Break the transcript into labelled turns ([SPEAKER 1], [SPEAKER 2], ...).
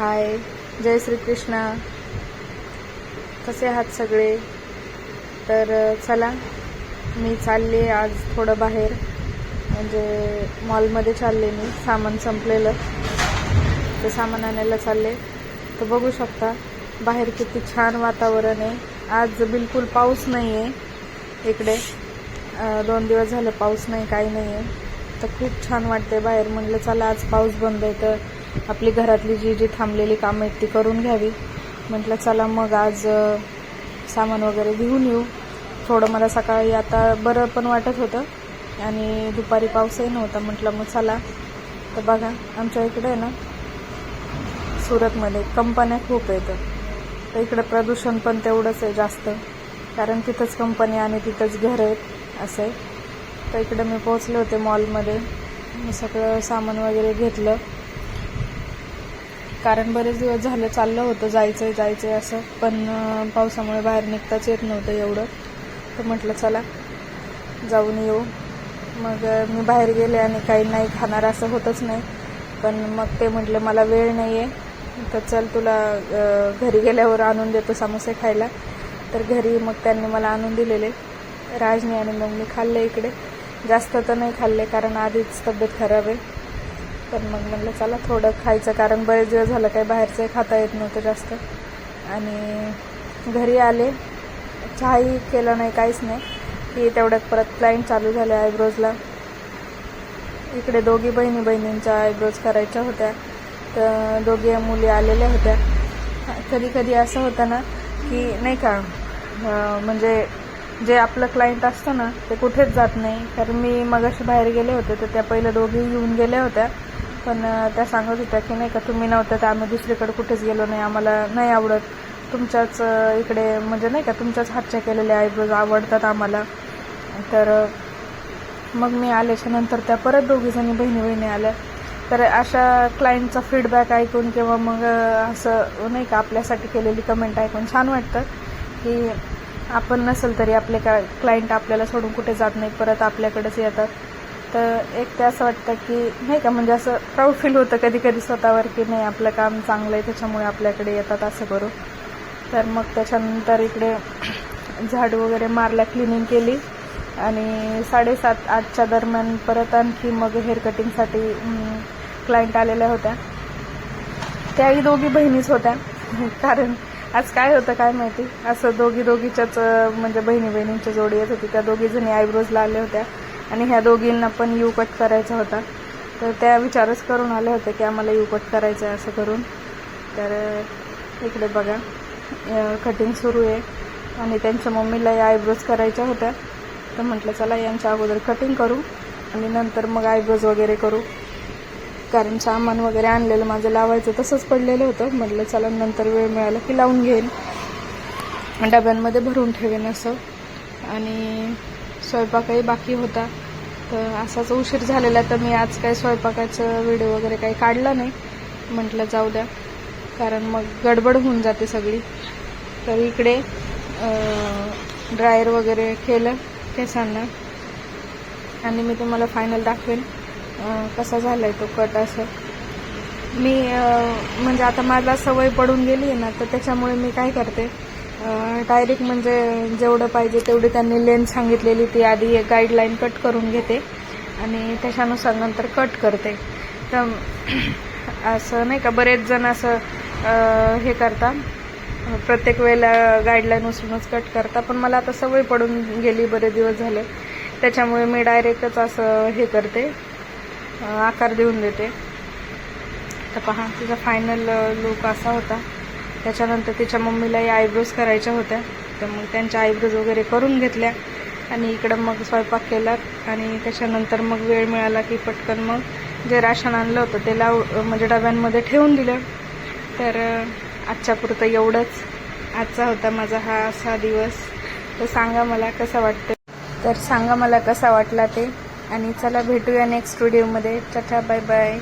[SPEAKER 1] हाय जय श्रीकृष्ण. कसे आहात सगळे? तर चला मी चालले आज थोडं बाहेर. म्हणजे मॉलमध्ये चालले मी सामान संपलेलं. ते सामान आणायला चालले. तर बघू शकता बाहेर किती छान वातावरण आहे. आज बिलकुल पाऊस नाही आहे इकडे दोन दिवस झालं पाऊस नाही काही नाही आहे तर खूप छान वाटते बाहेर. म्हटलं चला आज पाऊस बंद आहे. तर आपली घरातली जी जी थांबलेली कामं आहेत ती करून घ्यावी. म्हटलं चला मग आज सामान वगैरे घेऊन येऊ. थोडं मला सकाळी आता बरं पण वाटत होतं आणि दुपारी पाऊसही नव्हता. म्हटलं मग चला. तर बघा आमच्या इकडे आहे ना सुरतमध्ये कंपन्या खूप आहेत. तर इकडं प्रदूषण पण तेवढंच आहे जास्त. कारण तिथंच कंपनी आणि तिथंच घर आहेत असं आहे. तर इकडं मी पोहोचले होते मॉलमध्ये. मी सगळं सामान वगैरे घेतलं. कारण बरेच दिवस झालं चाललं होतं जायचं आहे जायचं आहे असं. पण पावसामुळे बाहेर निघताच येत नव्हतं एवढं. तर म्हटलं चला जाऊन येऊ. मग मी बाहेर गेले आणि काही नाही खाणार असं होतच नाही. पण मग ते म्हटलं मला वेळ नाही आहे तर चल तुला घरी गेल्यावर आणून देतो समोसे खायला. तर घरी मग त्यांनी मला आणून दिलेले. राजनी आणि मग मी खाल्ले इकडे. जास्त तर नाही खाल्ले कारण आधीच तब्येत खराब आहे. पण मग म्हटलं चला थोडं खायचं कारण बरेच दिवस झालं काही बाहेरचं खाता येत नव्हतं जास्त. आणि घरी आले. चहाही केलं नाही काहीच नाही. की तेवढ्यात परत क्लायंट चालू झाले आयब्रोजला. इकडे दोघी बहिणी बहिणींच्या आयब्रोज करायच्या होत्या. तर दोघी मुली आलेल्या होत्या. कधी कधी असं होतं ना की नाही का म्हणजे जे आपलं क्लायंट असतं ना ते कुठेच जात नाही. कारण मी मगाशी बाहेर गेले होते तर त्या पहिल्या दोघी येऊन गेल्या होत्या. पण त्या सांगत होत्या की नाही का तुम्ही नव्हतं तर आम्ही दुसरीकडे कुठेच गेलो नाही आम्हाला नाही आवडत. तुमच्याच इकडे म्हणजे नाही का तुमच्याच हातच्या केलेल्या आयब्रोज आवडतात आम्हाला. तर मग मी आल्याच्यानंतर त्या परत दोघीजणी बहिणी बहिणी आल्या. तर अशा क्लायंटचा फीडबॅक ऐकून किंवा मग असं नाही का आपल्यासाठी केलेली कमेंट ऐकून छान वाटतं की आपण नसेल तरी आपले का क्लायंट आपल्याला सोडून कुठे जात नाही परत आपल्याकडेच येतात. तर एक ते असं वाटतं की नाही का म्हणजे असं प्राऊड फील होतं कधी कधी स्वतःवर की नाही आपलं काम चांगलं आहे त्याच्यामुळे आपल्याकडे येतात असं करू. तर मग त्याच्यानंतर इकडे झाडू वगैरे मारल्या क्लिनिंग केली. आणि साडेसात आठच्या दरम्यान परत आणखी मग हेअर कटिंगसाठी क्लायंट आलेल्या होत्या. त्याही दोघी बहिणीच होत्या. कारण आज काय होतं काय माहिती? असं दोघी दोघीच्याच म्हणजे बहिणी बहिणींच्या जोडी येत होती. त्या दोघी जणी आयब्रोजला आल्या होत्या. आणि ह्या दोघींना पण यू कट करायचा होता. तर त्या विचारच करून आल्या होत्या की आम्हाला यू कट करायचं आहे असं करून. तर इकडे बघा कटिंग सुरू आहे. आणि त्यांच्या मम्मीला या आयब्रोज करायच्या होत्या. तर म्हटलं चला यांच्या अगोदर कटिंग करू आणि नंतर मग आयब्रोज वगैरे करू. कारण सामान वगैरे आणलेलं माझं लावायचं तसंच पडलेलं होतं. म्हटलं चला नंतर वेळ मिळाला की लावून घेईन. डब्यांमध्ये भरून ठेवेन असं. आणि स्वयंपाकही बाकी होता. तर असाच उशीर झालेला तर मी आज काही स्वयंपाकाचं व्हिडिओ वगैरे काही काढला नाही. म्हटलं जाऊ द्या. कारण मग गडबड होऊन जाते सगळी. तर इकडे ड्रायर वगैरे केलं केसांना आणि मी तुम्हाला फायनल दाखवेन कसा झाला आहे तो कट असं. मी म्हणजे आता मला सवय पडून गेली आहे ना तर त्याच्यामुळे मी काय करते डायरेक्ट म्हणजे जेवढं पाहिजे तेवढी त्यांनी लेंथ सांगितलेली ती आधी गाईडलाईन कट करून घेते आणि त्याच्यानुसार नंतर कट करते. तर असं नाही का बरेच जण असं हे करता प्रत्येक वेळेला गाईडलाईन उचलूनच कट करता पण मला आता सवय पडून गेली बरेच दिवस झाले. त्याच्यामुळे मी डायरेक्टच असं हे करते. आकार देऊन देते. तर पहा तिचा फायनल लुक असा होता. त्याच्यानंतर तिच्या मम्मीलाही आयब्रोज करायच्या होत्या. तर मग त्यांच्या आयब्रोज वगैरे करून घेतल्या. आणि इकडं मग स्वयंपाक केला. आणि त्याच्यानंतर मग वेळ मिळाला की पटकन मग जे राशन आणलं होतं ते लाव म्हणजे डब्यांमध्ये ठेवून दिलं. तर आजच्यापुरतं आजच्या पुरतं एवढंच. आजचा होता माझा हा असा दिवस. तर सांगा मला कसं वाटतं तर सांगा मला कसा वाटला ते. आणि चला भेटूया नेक्स्ट व्हिडिओमध्ये चटा बाय बाय